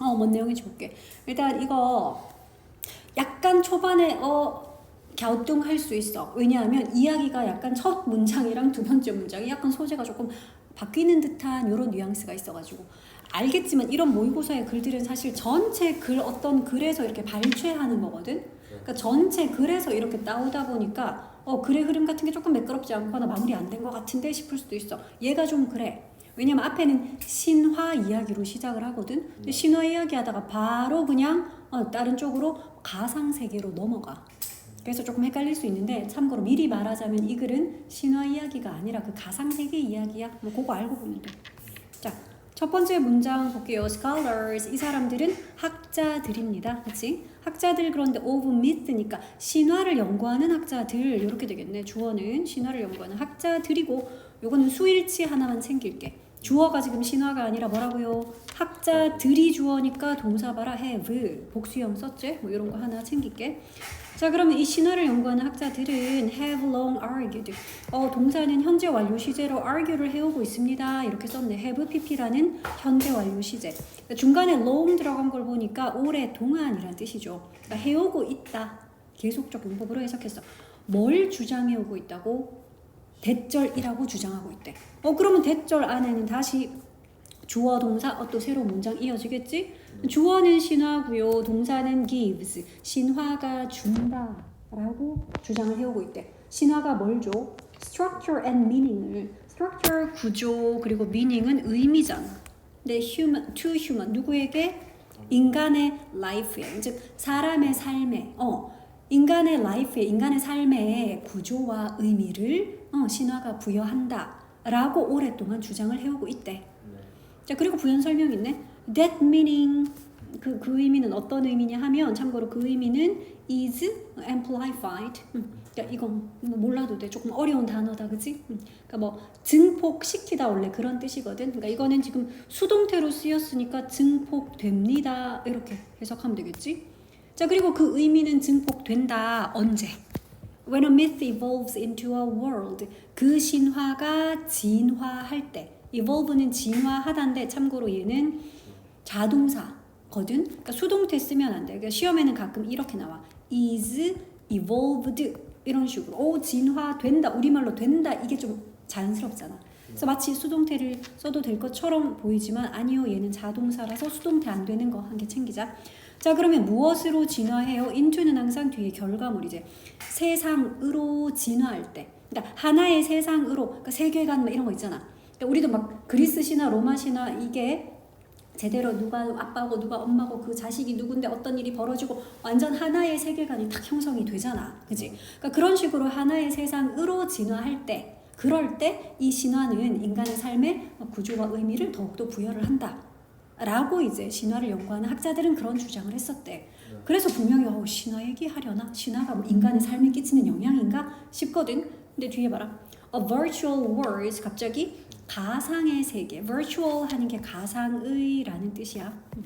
어, 뭔 내용인지 볼게. 일단 이거 약간 초반에 어 갸우뚱할 수 있어. 왜냐하면 이야기가 약간 첫 문장이랑 두 번째 문장이 약간 소재가 조금 바뀌는 듯한 이런 뉘앙스가 있어가지고 알겠지만 이런 모의고사의 글들은 사실 전체 글 어떤 글에서 이렇게 발췌하는 거거든. 그러니까 전체 글에서 이렇게 나오다 보니까 어 글의 흐름 같은 게 조금 매끄럽지 않거나 마무리 안 된 것 같은데 싶을 수도 있어. 얘가 좀 그래. 왜냐면 앞에는 신화 이야기로 시작을 하거든. 근데 신화 이야기 하다가 바로 그냥 어, 다른 쪽으로 가상 세계로 넘어가. 그래서 조금 헷갈릴 수 있는데 참고로 미리 말하자면 이 글은 신화 이야기가 아니라 그 가상 세계 이야기야. 뭐 그거 알고 보면 돼. 자, 첫 번째 문장 볼게요. Scholars 이 사람들은 학자들입니다. 그렇지? 학자들 그런데 of myth니까 신화를 연구하는 학자들 이렇게 되겠네. 주어는 신화를 연구하는 학자들이고 요거는 수일치 하나만 챙길게. 주어가 지금 신화가 아니라 뭐라고요? 학자들이 주어니까 동사 봐라 have 복수형 썼지? 뭐 이런 거 하나 챙길게. 자 그러면 이 신화를 연구하는 학자들은 have long argued 어 동사는 현재 완료 시제로 argue를 해오고 있습니다 이렇게 썼네 have pp라는 현재 완료 시제 그러니까 중간에 long 들어간 걸 보니까 오랫동안이란 뜻이죠 그러니까 해오고 있다 계속적 용법으로 해석했어 뭘 주장해오고 있다고 대절이라고 주장하고 있대 어 그러면 대절 안에는 다시 주어 동사 어, 또 새로운 문장 이어지겠지? 주어는 신화고요. 동사는 gives. 신화가 준다라고 주장을 해오고 있대. 신화가 뭘 줘? structure and meaning을 structure 구조 그리고 meaning은 의미잖아. 근데 human to human 누구에게 인간의 life에 즉 사람의 삶에 어 인간의 life에 인간의 삶의 구조와 의미를 어, 신화가 부여한다 라고 오랫동안 주장을 해오고 있대. 자 그리고 부연 설명 있네. That meaning 그, 그 의미는 어떤 의미냐 하면 참고로 그 의미는 is amplified. 음, 그러니까 이건 뭐 몰라도 돼. 조금 어려운 단어다, 그치? 음, 그러니까 뭐 증폭시키다 원래 그런 뜻이거든. 그러니까 이거는 지금 수동태로 쓰였으니까 증폭됩니다 이렇게 해석하면 되겠지? 자 그리고 그 의미는 증폭된다 언제? When a myth evolves into a world, 그 신화가 진화할 때, evolve는 진화하다인데 참고로 얘는 자동사거든. 그러니까 수동태 쓰면 안 돼. 그러니까 시험에는 가끔 이렇게 나와. is evolved 이런 식으로. 오 진화된다. 우리말로 된다. 이게 좀 자연스럽잖아. 그래서 마치 수동태를 써도 될 것처럼 보이지만 아니요. 얘는 자동사라서 수동태 안 되는 거 한 개 챙기자. 자 그러면 무엇으로 진화해요? into는 항상 뒤에 결과물이지. 세상으로 진화할 때. 그러니까 하나의 세상으로 그러니까 세계관 막 이런 거 있잖아. 그러니까 우리도 막 그리스 신화, 로마 신화 이게 제대로 누가 아빠고 누가 엄마고 그 자식이 누군데 어떤 일이 벌어지고 완전 하나의 세계관이 딱 형성이 되잖아. 그지? 그러니까 그런 식으로 하나의 세상으로 진화할 때 그럴 때 이 신화는 인간의 삶의 구조와 의미를 더욱더 부여를 한다. 라고 이제 신화를 연구하는 학자들은 그런 주장을 했었대. 그래서 분명히 어, 신화 얘기하려나? 신화가 뭐 인간의 삶에 끼치는 영향인가 싶거든. 근데 뒤에 봐라. A virtual world 갑자기 가상의 세계. virtual 하는 게 가상의라는 뜻이야. 음.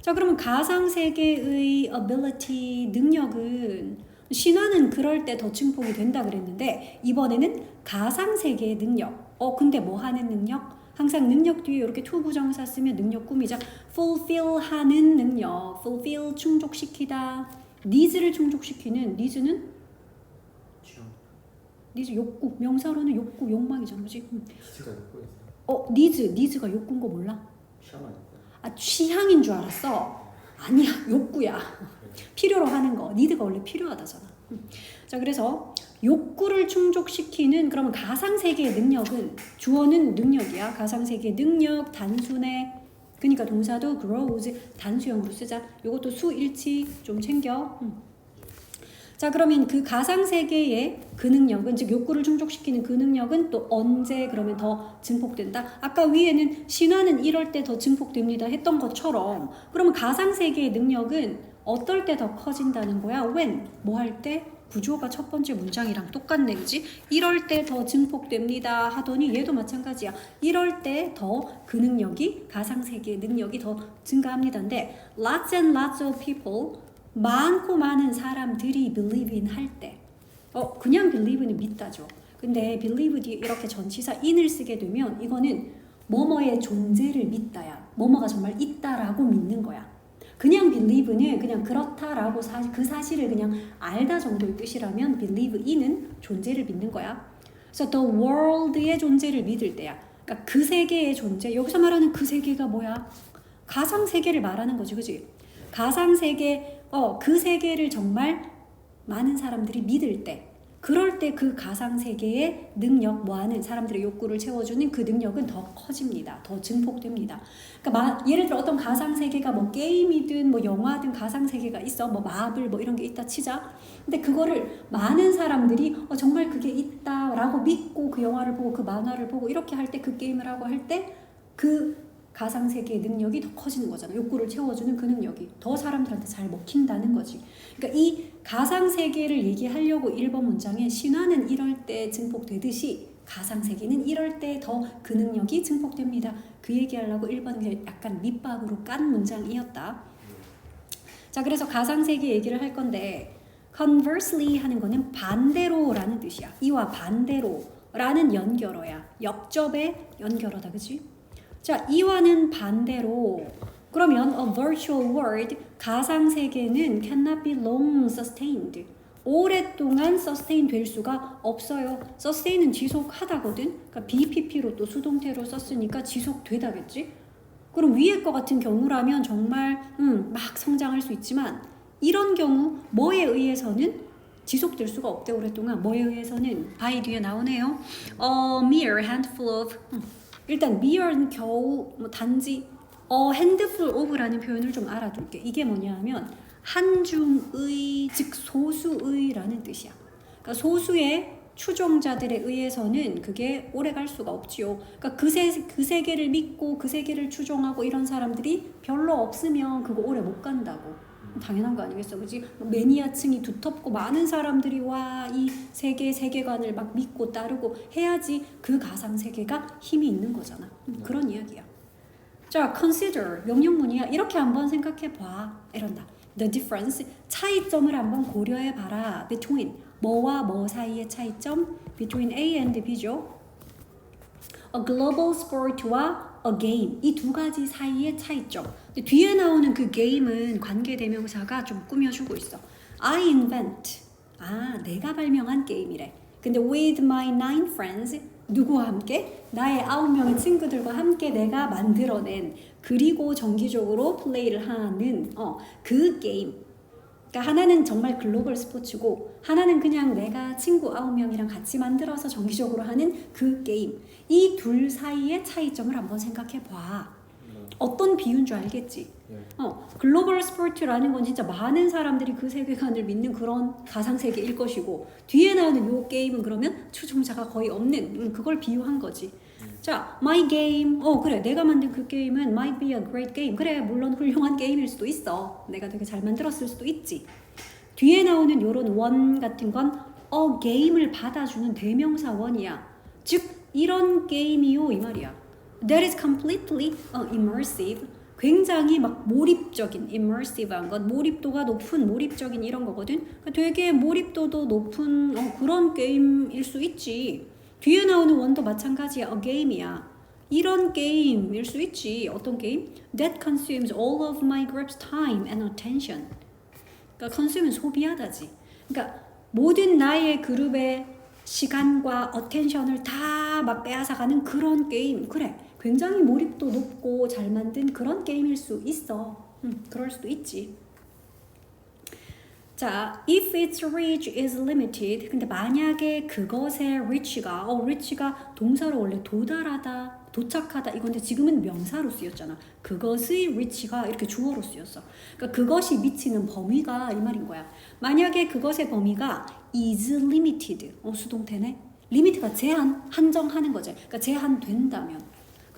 자 그러면 가상 세계의 ability 능력은 신화는 그럴 때 더 증폭이 된다 그랬는데 이번에는 가상 세계의 능력. 어 근데 뭐 하는 능력? 항상 능력 뒤에 이렇게 to 부정사 쓰면 능력 꾸미자. fulfill 하는 능력. fulfill 충족시키다. needs를 충족시키는 needs는 needs 욕구. 명사로는 욕구, 욕망이잖아. 그지? 음. 진짜 듣고 있어 어 needs, needs가 욕구인 거 몰라? 취향? 아 취향인 줄 알았어. 아니야 욕구야. 필요로 하는 거. 니드가 원래 필요하다잖아. 음. 자 그래서 욕구를 충족시키는 그러면 가상 세계의 능력은 주어는 능력이야. 가상 세계의 능력 단순해. 그러니까 동사도 grows 단수형으로 쓰자. 요것도 수일치 좀 챙겨. 음. 자 그러면 그 가상 세계의 그 능력은 즉 욕구를 충족시키는 그 능력은 또 언제 그러면 더 증폭된다? 아까 위에는 신화는 이럴 때 더 증폭됩니다 했던 것처럼 그러면 가상 세계의 능력은 어떨 때 더 커진다는 거야? when 뭐 할 때? 구조가 첫 번째 문장이랑 똑같네, 그지? 이럴 때 더 증폭됩니다 하더니 얘도 마찬가지야. 이럴 때 더 그 능력이 가상 세계의 능력이 더 증가합니다인데 lots and lots of people 많고 많은 사람들이 believe in 할 때, 어 그냥 believe는 믿다죠. 근데 believe 뒤에 이렇게 전치사 in을 쓰게 되면 이거는 뭐뭐의 존재를 믿다야. 뭐뭐가 정말 있다라고 믿는 believe는 그냥 그렇다라고 사, 그 사실을 그냥 알다 정도의 뜻이라면 believe in은 존재를 믿는 거야. 그래서 the world의 존재를 믿을 때야. 그러니까 그 세계의 존재. 여기서 말하는 그 세계가 뭐야? 가상 세계를 말하는 거지, 그지? 가상 세계, 어, 그 세계를 정말 많은 사람들이 믿을 때, 그럴 때 그 가상 세계의 능력, 뭐하는 사람들의 욕구를 채워주는 그 능력은 더 커집니다. 더 증폭됩니다. 그러니까 마, 예를 들어 어떤 가상 세계가 뭐 게임이든 뭐 영화든 가상 세계가 있어, 뭐 마블 뭐 이런 게 있다 치자. 근데 그거를 많은 사람들이 어, 정말 그게 있다라고 믿고 그 영화를 보고 그 만화를 보고 이렇게 할 때 그 게임을 하고 할 때 그 가상 세계의 능력이 더 커지는 거잖아. 욕구를 채워주는 그 능력이 더 사람들한테 잘 먹힌다는 거지. 그러니까 이 가상 세계를 얘기하려고 1번 문장에 신화는 이럴 때 증폭되듯이 가상 세계는 이럴 때 더 그 능력이 증폭됩니다. 그 얘기하려고 1번은 약간 밑밥으로 깐 문장이었다. 자, 그래서 가상 세계 얘기를 할 건데 conversely 하는 거는 반대로라는 뜻이야. 이와 반대로라는 연결어야. 역접의 연결어다, 그지? 자, 이와는 반대로 그러면 a virtual world 가상 세계는 cannot be long sustained. 오랫동안 sustain 될 수가 없어요. sustain은 지속하다거든. 그러니까 BPP로 또 수동태로 썼으니까 지속되다겠지. 그럼 위에 거 같은 경우라면 정말 음, 막 성장할 수 있지만 이런 경우 뭐에 의해서는 지속될 수가 없대 오랫동안 뭐에 의해서는 by 뒤에 나오네요. A mere handful of 음, 일단 mere는 겨우 뭐 단지 어 handful of라는 표현을 좀 알아둘게. 이게 뭐냐면 한중의 즉 소수의라는 뜻이야. 그러니까 소수의 추종자들에 의해서는 그게 오래 갈 수가 없지요. 그러니까 그, 세, 그 세계를 믿고 그 세계를 추종하고 이런 사람들이 별로 없으면 그거 오래 못 간다고. 당연한 거 아니겠어, 그지? 매니아층이 두텁고 많은 사람들이 와 이 세계 세계관을 막 믿고 따르고 해야지 그 가상 세계가 힘이 있는 거잖아. 음, 그런 이야기야. 자, consider 명령문이야. 이렇게 한번 생각해 봐. 이런다. The difference 차이점을 한번 고려해 봐라. Between 뭐와 뭐 사이의 차이점? Between A and B죠. A global sport와 a game 이 두 가지 사이의 차이점. 근데 뒤에 나오는 그 게임은 관계대명사가 좀 꾸며주고 있어. I invent. 아, 내가 발명한 게임이래. 근데 with my nine friends 누구와 함께? 나의 아홉 명의 친구들과 함께 내가 만들어낸 그리고 정기적으로 플레이를 하는 어, 그 게임. 그러니까 하나는 정말 글로벌 스포츠고 하나는 그냥 내가 친구 아홉 명이랑 같이 만들어서 정기적으로 하는 그 게임. 이 둘 사이의 차이점을 한번 생각해 봐. 어떤 비유인 줄 알겠지? 네. 어, 글로벌 스포츠라는 건 진짜 많은 사람들이 그 세계관을 믿는 그런 가상 세계일 것이고 뒤에 나오는 요 게임은 그러면 추종자가 거의 없는 음, 그걸 비유한 거지. 자, my game. 어, 그래. 내가 만든 그 게임은 might be a great game. 그래. 물론 훌륭한 게임일 수도 있어. 내가 되게 잘 만들었을 수도 있지. 뒤에 나오는 요런 원 같은 건 어, 게임을 받아주는 대명사 원이야. 즉 이런 게임이요 이 말이야. That is completely uh, immersive. 굉장히 막 몰입적인 immersive한 건 몰입도가 높은 몰입적인 이런 거거든. 그러니까 되게 몰입도도 높은 어, 그런 게임일 수 있지. 뒤에 나오는 원도 마찬가지야. A game이야. 이런 게임일 수 있지. 어떤 게임? That consumes all of my group's time and attention. 그러니까 consume은 소비하다지. 그러니까 모든 나의 그룹의 시간과 어텐션을 다 막 빼앗아가는 그런 게임. 그래. 굉장히 몰입도 높고 잘 만든 그런 게임일 수 있어. 음, 그럴 수도 있지. 자, if its reach is limited. 근데 만약에 그것의 reach가, 어, reach가 동사로 원래 도달하다, 도착하다 이건데 지금은 명사로 쓰였잖아. 그것의 reach가 이렇게 주어로 쓰였어. 그러니까 그것이 미치는 범위가 이 말인 거야. 만약에 그것의 범위가 is limited. 어, 수동태네. 리미트가 제한, 한정하는 거지. 그러니까 제한된다면.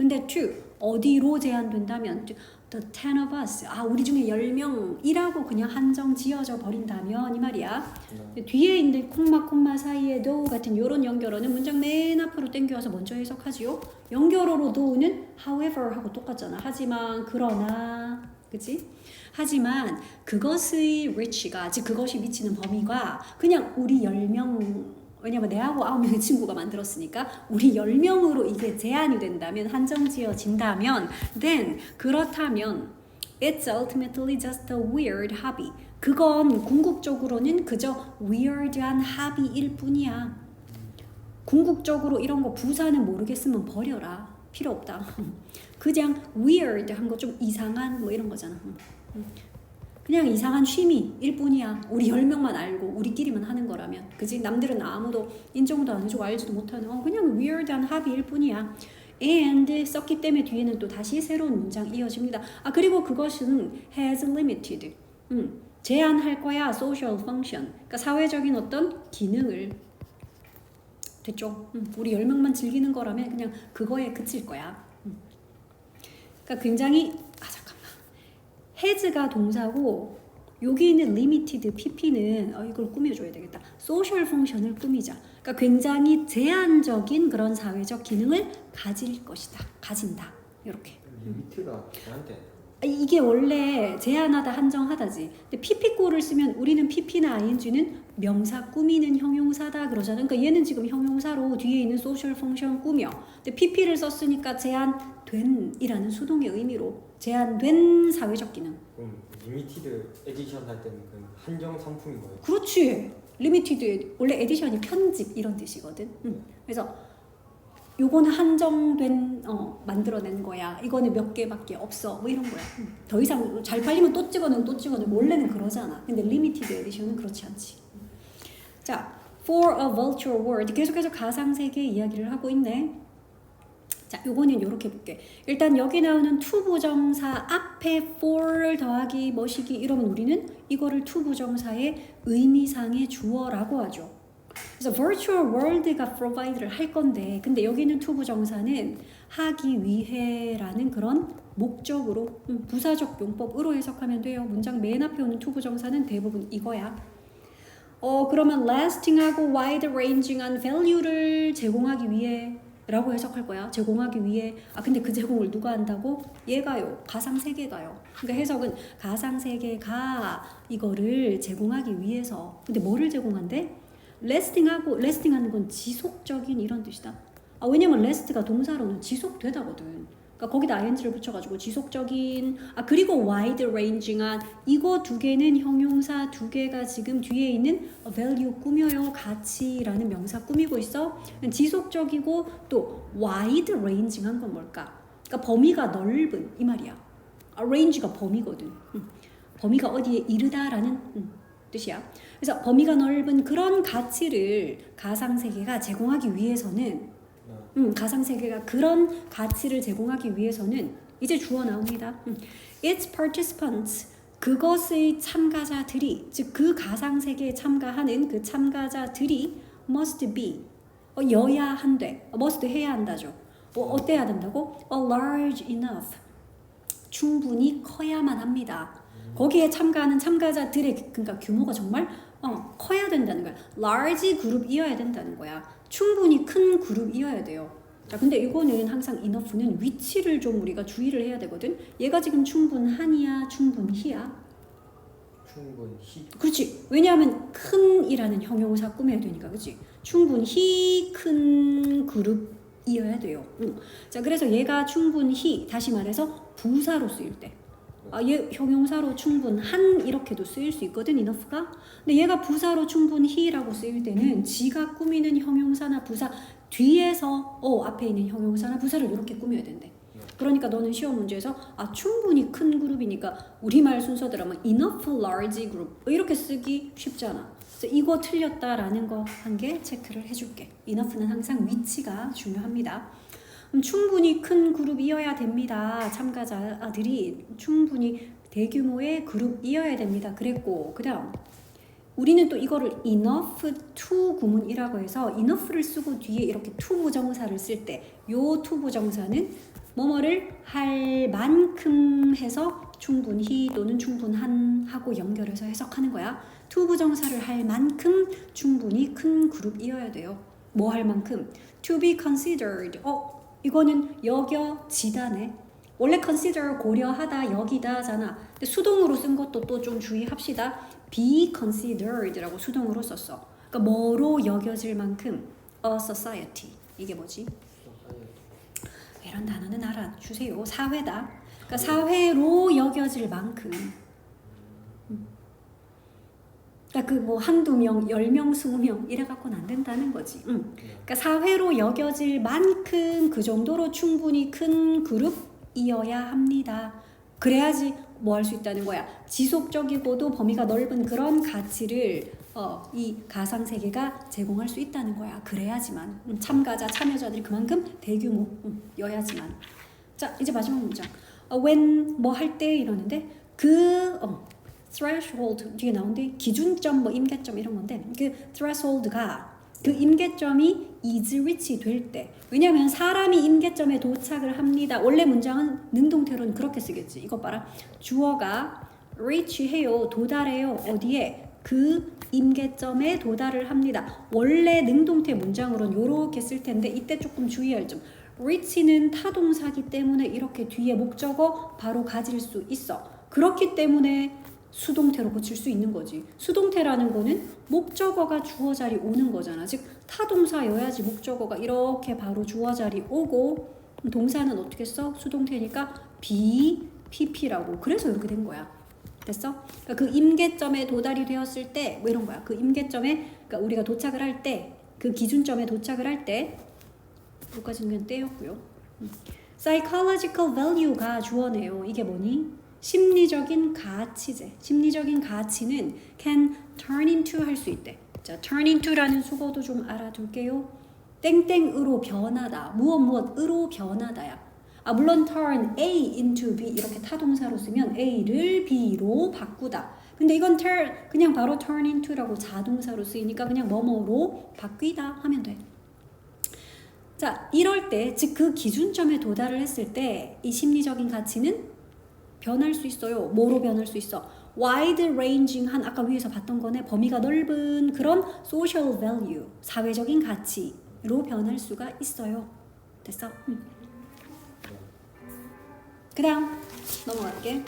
근데 to 어디로 제한된다면 the ten of us 아 우리 중에 10명이라고 그냥 한정 지어져 버린다면 이 말이야. 네. 뒤에 있는 콤마 콤마 사이에도 같은 요런 연결어는 문장 맨 앞으로 땡겨와서 먼저 해석하지요. 연결어로 도우는 however 하고 똑같잖아. 하지만 그러나 그치? 하지만 그것의 reach가 즉 그것이 미치는 범위가 그냥 우리 10명 왜냐면 내하고 9명의 친구가 만들었으니까 우리 10명으로 이게 제한이 된다면 한정 지어진다면 then 그렇다면 It's ultimately just a weird hobby. 그건 궁극적으로는 그저 weird한 합의일 뿐이야. 궁극적으로 이런 거 부사는 모르겠으면 버려라. 필요 없다. 그냥 weird한 거 좀 이상한 뭐 이런 거잖아. 그냥 이상한 취미일 뿐이야. 우리 열 명만 알고 우리끼리만 하는 거라면, 그지? 남들은 아무도 인정도 안 해주고 알지도 못하는 어, 그냥 weird한 합의일 뿐이야. and 썼기 때문에 뒤에는 또 다시 새로운 문장 이어집니다. 아 그리고 그것은 has limited. 음, 제한할 거야 social function. 그러니까 사회적인 어떤 기능을 됐죠? 음, 우리 열 명만 즐기는 거라면 그냥 그거에 그칠 거야. 음. 그러니까 굉장히. Has가 동사고 여기 있는 limited pp는 어, 이걸 꾸며줘야 되겠다. social function을 꾸미자. 그러니까 굉장히 제한적인 그런 사회적 기능을 가질 것이다. 가진다. 이렇게. 리미트가 저한테 아, 이게 원래 제한하다 한정하다지. 근데 pp꼬를 쓰면 우리는 pp나 ing는 명사 꾸미는 형용사다 그러잖아. 그러니까 얘는 지금 형용사로 뒤에 있는 social function 꾸며. 근데 pp를 썼으니까 제한된이라는 수동의 의미로 제한된 사회적 기능. 그럼 리미티드 에디션 할 때는 그 한정 상품인 거예요. 그렇지. 리미티드 원래 에디션이 편집 이런 뜻이거든. 음. 그래서 요거는 한정된 어, 만들어낸 거야. 이거는 몇 개밖에 없어. 뭐 이런 거야. 음. 더 이상 잘 팔리면 또 찍어내고 또 찍어내고 원래는 그러잖아. 근데 리미티드 에디션은 그렇지 않지. 자, for a virtual world 계속해서 가상 세계 이야기를 하고 있네. 자, 요거는 이렇게 볼게. 일단 여기 나오는 to 부정사 앞에 for를 더하기 뭐시기 이러면 우리는 이거를 to 부정사의 의미상의 주어라고 하죠. 그래서 virtual world가 provide를 할 건데, 근데 여기는 to 부정사는 하기 위해라는 그런 목적으로 음, 부사적 용법으로 해석하면 돼요. 문장 맨 앞에 오는 to 부정사는 대부분 이거야. 어 그러면 lasting하고 wide-ranging한 value를 제공하기 위해 라고 해석할 거야. 제공하기 위해. 아 근데 그 제공을 누가 한다고? 얘가요. 가상 세계가요. 그러니까 해석은 가상 세계가 이거를 제공하기 위해서. 근데 뭐를 제공한대? lasting하고 lasting하는 건 지속적인 이런 뜻이다. 아 왜냐면 last가 동사로는 지속되다거든. 그러니까 거기다 ing를 붙여가지고 지속적인 아 그리고 wide ranging한 이거 두 개는 형용사 두 개가 지금 뒤에 있는 value 꾸며요 가치라는 명사 꾸미고 있어 지속적이고 또 wide ranging한 건 뭘까? 그러니까 범위가 넓은 이 말이야. 아, range가 범위거든. 음. 범위가 어디에 이르다라는 음, 뜻이야. 그래서 범위가 넓은 그런 가치를 가상 세계가 제공하기 위해서는 음, 가상 세계가 그런 가치를 제공하기 위해서는 이제 주어 나옵니다. 음. Its participants 그것의 참가자들이 즉 그 가상 세계에 참가하는 그 참가자들이 must be 어, 여야 한돼 어, must 해야 한다죠. 어, 어때야 된다고? A large enough 충분히 커야만 합니다. 거기에 참가하는 참가자들의 그러니까 규모가 정말 어, 커야 된다는 거야. large 그룹이어야 된다는 거야. 충분히 큰 그룹이어야 돼요. 자, 근데 이거는 항상 enough는 위치를 좀 우리가 주의를 해야 되거든. 얘가 지금 충분하니야, 충분히야. 충분히 그렇지. 왜냐하면 큰이라는 형용사 꾸며야 되니까, 그렇지. 충분히 큰 그룹이어야 돼요. 응. 자, 그래서 얘가 충분히 다시 말해서 부사로 쓰일 때. 아, 얘 형용사로 충분한 이렇게도 쓰일 수 있거든 enough가. 근데 얘가 부사로 충분히라고 쓰일 때는 지가 꾸미는 형용사나 부사 뒤에서 어 앞에 있는 형용사나 부사를 이렇게 꾸며야 된대. 그러니까 너는 시험 문제에서 아 충분히 큰 그룹이니까 우리말 순서대로 하면 enough large group 이렇게 쓰기 쉽잖아. 그래서 이거 틀렸다라는 거 한 개 체크를 해줄게. enough는 항상 위치가 중요합니다. 음, 충분히 큰 그룹이어야 됩니다. 참가자들이 충분히 대규모의 그룹이어야 됩니다. 그랬고 그다음 우리는 또 이거를 enough to 구문이라고 해서 enough를 쓰고 뒤에 이렇게 to 부정사를 쓸 때 요 to 부정사는 뭐뭐를 할 만큼 해서 충분히 또는 충분한 하고 연결해서 해석하는 거야. to 부정사를 할 만큼 충분히 큰 그룹이어야 돼요. 뭐 할 만큼 to be considered. 어 이거는 여겨지다네. 원래 consider 고려하다 여기다잖아. 근데 수동으로 쓴 것도 또 좀 주의합시다. be considered라고 수동으로 썼어. 그러니까 뭐로 여겨질 만큼 a society 이게 뭐지? 이런 단어는 알아주세요. 사회다. 그러니까 사회로 여겨질 만큼. 음. 그러니까 그 뭐 한두 명, 열 명, 스무 명 이래 갖고는 안 된다는 거지. 음. 그러니까 사회로 여겨질 만큼 그 정도로 충분히 큰 그룹이어야 합니다. 그래야지 뭐 할 수 있다는 거야. 지속적이고도 범위가 넓은 그런 가치를 어, 이 가상 세계가 제공할 수 있다는 거야. 그래야지만 음, 참가자 참여자들이 그만큼 대규모 음, 여야지만. 자 이제 마지막 문장. 어, when 뭐 할 때 이러는데 그 어, threshold 뒤에 나오는데 기준점 뭐 임계점 이런 건데 그 threshold가 그 임계점이 is reach 될 때. 왜냐하면 사람이 임계점에 도착을 합니다. 원래 문장은 능동태로는 그렇게 쓰겠지. 이것 봐라. 주어가 reach 해요. 도달해요. 어디에? 그 임계점에 도달을 합니다. 원래 능동태 문장으로는 이렇게 쓸 텐데 이때 조금 주의할 점. reach는 타동사기 때문에 이렇게 뒤에 목적어 바로 가질 수 있어. 그렇기 때문에 수동태로 고칠 수 있는 거지. 수동태라는 거는 목적어가 주어 자리 오는 거잖아. 즉 타동사여야지 목적어가 이렇게 바로 주어 자리 오고 동사는 어떻게 써? 수동태니까 be, pp라고. 그래서 이렇게 된 거야. 됐어? 그러니까 그 임계점에 도달이 되었을 때 뭐 이런 거야. 그 임계점에 그러니까 우리가 도착을 할 때 그 기준점에 도착을 할 때 여기까지는 그냥 떼였고요. 음. psychological value가 주어네요. 이게 뭐니? 심리적인 가치제. 심리적인 가치는 can turn into 할 수 있대. 자, turn into라는 수거도 좀 알아둘게요. 땡땡으로 변하다. 무엇 무엇으로 변하다야. 아 물론 turn A into B 이렇게 타동사로 쓰면 A를 B로 바꾸다. 근데 이건 turn 그냥 바로 turn into라고 자동사로 쓰이니까 그냥 뭐뭐로 바뀌다 하면 돼. 자, 이럴 때, 즉 그 기준점에 도달을 했을 때 이 심리적인 가치는 변할 수 있어요. 뭐로 변할 수 있어? wide ranging한 아까 위에서 봤던 거네. 범위가 넓은 그런 social value, 사회적인 가치로 변할 수가 있어요. 됐어? 음. 그다음 넘어갈게.